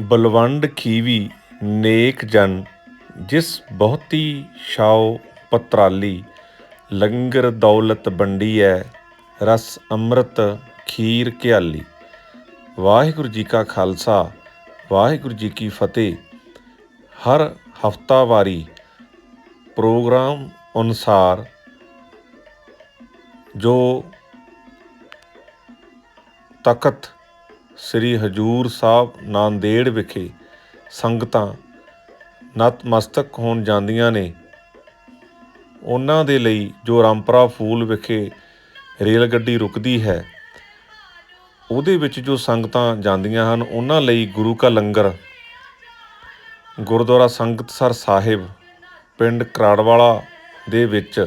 ਬਲਵੰਡ ਖੀਵੀ ਨੇਕ ਜਨ, ਜਿਸ ਬਹੁਤੀ ਛਾਉ ਪਤਰਾਲੀ, ਲੰਗਰ ਦੌਲਤ ਵੰਡੀ ਵੰਡੀਐ, ਰਸ ਅੰਮ੍ਰਿਤ ਖੀਰ ਘਿਆਲੀ। ਵਾਹਿਗੁਰੂ ਜੀ ਕਾ ਖਾਲਸਾ, ਵਾਹਿਗੁਰੂ ਜੀ ਕੀ ਫਤਿਹ। ਹਰ ਹਫਤਾਵਾਰੀ ਪ੍ਰੋਗਰਾਮ ਅਨੁਸਾਰ ਜੋ ਤਖਤ ਸ੍ਰੀ ਹਜੂਰ ਸਾਹਿਬ ਨਾਂਦੇੜ ਵਿਖੇ ਸੰਗਤਾਂ ਨਤਮਸਤਕ ਹੋਣ ਜਾਂਦੀਆਂ ਨੇ। ਉਹਨਾਂ ਦੇ ਲਈ ਜੋ ਰਾਮਪਰਾ ਫੂਲ ਵਿਖੇ ਰੇਲ ਗੱਡੀ ਰੁਕਦੀ ਹੈ, ਉਹਦੇ ਵਿੱਚ ਜੋ ਸੰਗਤਾਂ ਜਾਂਦੀਆਂ ਹਨ, ਉਹਨਾਂ ਲਈ ਗੁਰੂ ਕਾ ਲੰਗਰ, ਗੁਰਦੁਆਰਾ ਸੰਗਤਸਰ ਸਾਹਿਬ, ਪਿੰਡ ਕਰਾੜਵਾਲਾ ਦੇ ਵਿੱਚ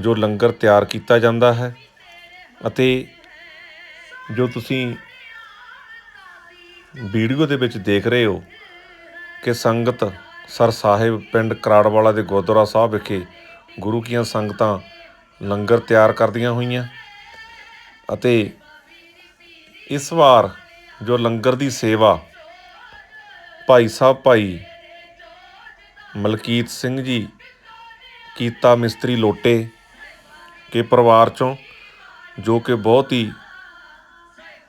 ਜੋ ਲੰਗਰ ਤਿਆਰ ਕੀਤਾ ਜਾਂਦਾ ਹੈ ਅਤੇ ਜੋ ਤੁਸੀਂ ਵੀਡੀਓ ਦੇ ਵਿੱਚ ਦੇਖ ਰਹੇ ਹੋ ਕਿ ਸੰਗਤ ਸਰ ਸਾਹਿਬ ਪਿੰਡ ਕਰਾੜਵਾਲਾ ਦੇ ਗੁਰਦੁਆਰਾ ਸਾਹਿਬ ਵਿਖੇ ਗੁਰੂ ਕੀਆਂ ਸੰਗਤਾਂ ਲੰਗਰ ਤਿਆਰ ਕਰਦੀਆਂ ਹੋਈਆਂ ਅਤੇ ਇਸ ਵਾਰ ਜੋ ਲੰਗਰ ਦੀ ਸੇਵਾ ਭਾਈ ਸਾਹਿਬ ਭਾਈ ਮਲਕੀਤ ਸਿੰਘ ਜੀ ਕੀਤਾ ਮਿਸਤਰੀ ਲੋਟੇ ਕੇ ਪਰਿਵਾਰ ਚੋਂ ਜੋ ਕਿ ਬਹੁਤ ਹੀ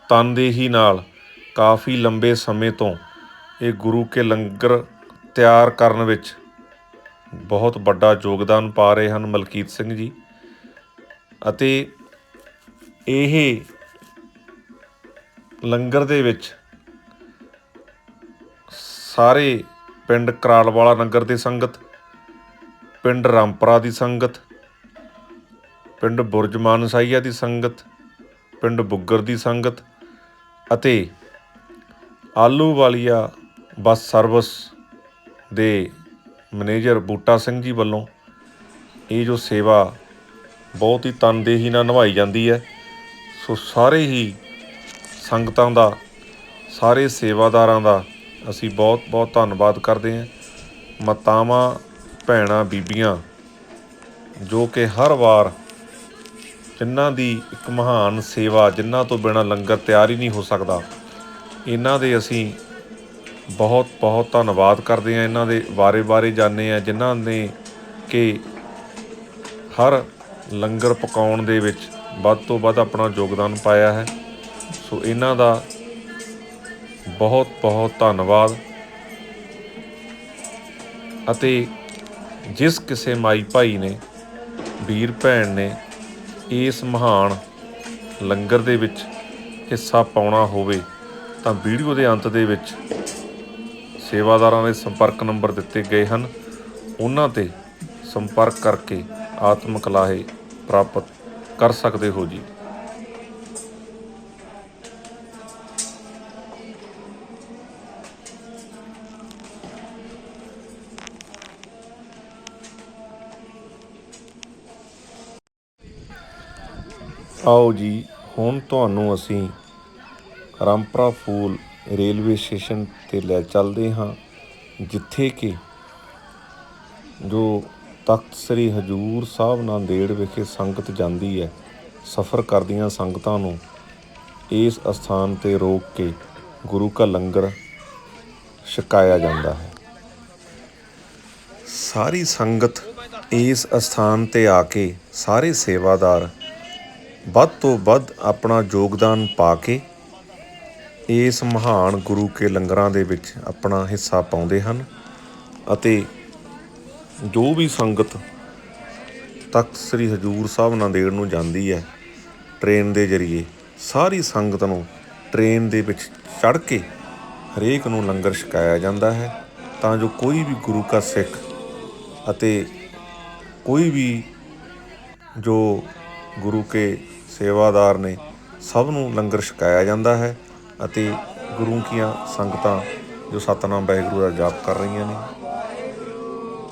ਤਨਦੇਹੀ ਨਾਲ ਕਾਫੀ ਲੰਬੇ ਸਮੇਂ ਤੋਂ ਇਹ ਗੁਰੂ ਕੇ ਲੰਗਰ ਤਿਆਰ ਕਰਨ ਵਿੱਚ ਬਹੁਤ ਵੱਡਾ ਯੋਗਦਾਨ ਪਾ ਰਹੇ ਹਨ ਮਲਕੀਤ ਸਿੰਘ ਜੀ। ਅਤੇ ਇਹ ਲੰਗਰ ਦੇ ਵਿੱਚ ਸਾਰੇ ਪਿੰਡ ਕਰਾਲਵਾਲਾ ਨਗਰ ਦੀ ਸੰਗਤ, ਪਿੰਡ ਰਾਮਪੁਰਾ ਦੀ ਸੰਗਤ, ਪਿੰਡ ਬੁਰਜਮਾਨ ਸਾਈਆ ਦੀ ਸੰਗਤ, ਪਿੰਡ ਬੁੱਗਰ ਦੀ ਸੰਗਤ ਅਤੇ ਆਲੂ ਵਾਲੀਆ ਬੱਸ ਸਰਵਿਸ ਦੇ ਮੈਨੇਜਰ ਬੂਟਾ ਸਿੰਘ ਜੀ ਵੱਲੋਂ ਇਹ ਜੋ ਸੇਵਾ ਬਹੁਤ ਹੀ ਤਨਦੇਹੀ ਨਾਲ ਨਿਭਾਈ ਜਾਂਦੀ ਹੈ। ਸੋ ਸਾਰੇ ਹੀ ਸੰਗਤਾਂ ਦਾ, ਸਾਰੇ ਸੇਵਾਦਾਰਾਂ ਦਾ ਅਸੀਂ ਬਹੁਤ ਬਹੁਤ ਧੰਨਵਾਦ ਕਰਦੇ ਹਾਂ। ਮਾਤਾਵਾਂ, ਭੈਣਾਂ, ਬੀਬੀਆਂ, ਜੋ ਕਿ ਹਰ ਵਾਰ ਜਿਨ੍ਹਾਂ ਦੀ ਇੱਕ ਮਹਾਨ ਸੇਵਾ, ਜਿਨ੍ਹਾਂ ਤੋਂ ਬਿਨਾਂ ਲੰਗਰ ਤਿਆਰ ਹੀ ਨਹੀਂ ਹੋ ਸਕਦਾ ਇਹਨਾਂ ਦੇ ਅਸੀਂ ਬਹੁਤ ਬਹੁਤ ਧੰਨਵਾਦ ਕਰਦੇ ਹਾਂ। ਇਹਨਾਂ ਦੇ ਵਾਰੇ ਬਾਰੇ ਜਾਣਦੇ ਆ ਜਿਨ੍ਹਾਂ ਨੇ ਕਿ ਹਰ ਲੰਗਰ ਪਕਾਉਣ ਦੇ ਵਿੱਚ ਵੱਧ ਤੋਂ ਵੱਧ ਆਪਣਾ ਯੋਗਦਾਨ ਪਾਇਆ ਹੈ। ਸੋ ਇਹਨਾਂ ਦਾ ਬਹੁਤ ਬਹੁਤ ਧੰਨਵਾਦ। ਅਤੇ ਜਿਸ ਕਿਸੇ ਮਾਈ ਭਾਈ ਨੇ, ਵੀਰ ਭੈਣ ਨੇ ਇਸ ਮਹਾਨ ਲੰਗਰ ਦੇ ਵਿੱਚ ਹਿੱਸਾ ਪਾਉਣਾ ਹੋਵੇ ਤਾਂ ਵੀਡੀਓ ਦੇ ਅੰਤ ਦੇ ਵਿੱਚ ਸੇਵਾਦਾਰਾਂ ਦੇ ਸੰਪਰਕ ਨੰਬਰ ਦਿੱਤੇ ਗਏ ਹਨ। ਉਹਨਾਂ ਤੇ ਸੰਪਰਕ ਕਰਕੇ ਆਤਮਿਕ ਲਾਹੇ ਪ੍ਰਾਪਤ ਕਰ ਸਕਦੇ ਹੋ ਜੀ। ਆਓ ਜੀ, ਹੁਣ ਤੁਹਾਨੂੰ ਅਸੀਂ ਰਾਮਪੁਰਾ ਫੂਲ ਰੇਲਵੇ ਸਟੇਸ਼ਨ ਤੇ ਲੈ ਚੱਲਦੇ ਹਾਂ, ਜਿੱਥੇ ਕਿ ਜੋ ਤਖਤ ਸ੍ਰੀ ਹਜੂਰ ਸਾਹਿਬ ਨਾਂਦੇੜ ਵਿਖੇ ਸੰਗਤ ਜਾਂਦੀ ਹੈ, ਸਫ਼ਰ ਕਰਦੀਆਂ ਸੰਗਤਾਂ ਨੂੰ ਇਸ ਅਸਥਾਨ ਤੇ ਰੋਕ ਕੇ ਗੁਰੂ ਕਾ ਲੰਗਰ ਛਕਾਇਆ ਜਾਂਦਾ ਹੈ। ਸਾਰੀ ਸੰਗਤ ਇਸ ਅਸਥਾਨ ਤੇ ਆ ਕੇ ਸਾਰੇ ਸੇਵਾਦਾਰ ਵੱਧ ਤੋਂ ਵੱਧ ਆਪਣਾ ਯੋਗਦਾਨ ਪਾ ਕੇ ਇਸ ਮਹਾਨ ਗੁਰੂ ਕੇ ਲੰਗਰਾਂ ਦੇ ਵਿੱਚ ਆਪਣਾ ਹਿੱਸਾ ਪਾਉਂਦੇ ਹਨ ਅਤੇ ਜੋ ਵੀ ਸੰਗਤ ਤਖਤ ਸ੍ਰੀ ਹਜੂਰ ਸਾਹਿਬ ਨਾਂਦੇੜ ਨੂੰ ਜਾਂਦੀ ਹੈ, ਟ੍ਰੇਨ ਦੇ ਜ਼ਰੀਏ, ਸਾਰੀ ਸੰਗਤ ਨੂੰ ਟ੍ਰੇਨ ਦੇ ਵਿੱਚ ਚੜ੍ਹ ਕੇ ਹਰੇਕ ਨੂੰ ਲੰਗਰ ਛਕਾਇਆ ਜਾਂਦਾ ਹੈ, ਤਾਂ ਜੋ ਕੋਈ ਵੀ ਗੁਰੂ ਕਾ ਸਿੱਖ ਅਤੇ ਕੋਈ ਵੀ ਜੋ ਗੁਰੂ ਕੇ ਸੇਵਾਦਾਰ ਨੇ, ਸਭ ਨੂੰ ਲੰਗਰ ਛਕਾਇਆ ਜਾਂਦਾ ਹੈ। ਅਤੇ ਗੁਰੂ ਕੀਆਂ ਸੰਗਤਾਂ ਜੋ ਸਤਨਾਮ ਵਾਹਿਗੁਰੂ ਦਾ ਜਾਪ ਕਰ ਰਹੀਆਂ ਨੇ। Waheguru,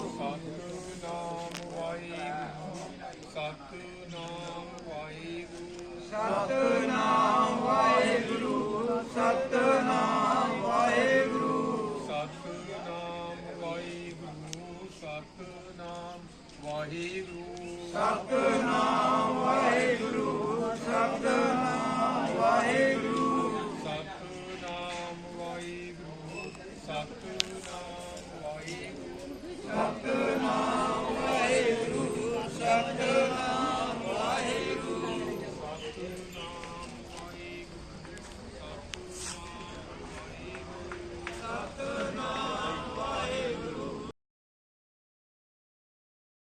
Satnam Waheguru Satnam Waheguru. Satsang with Mooji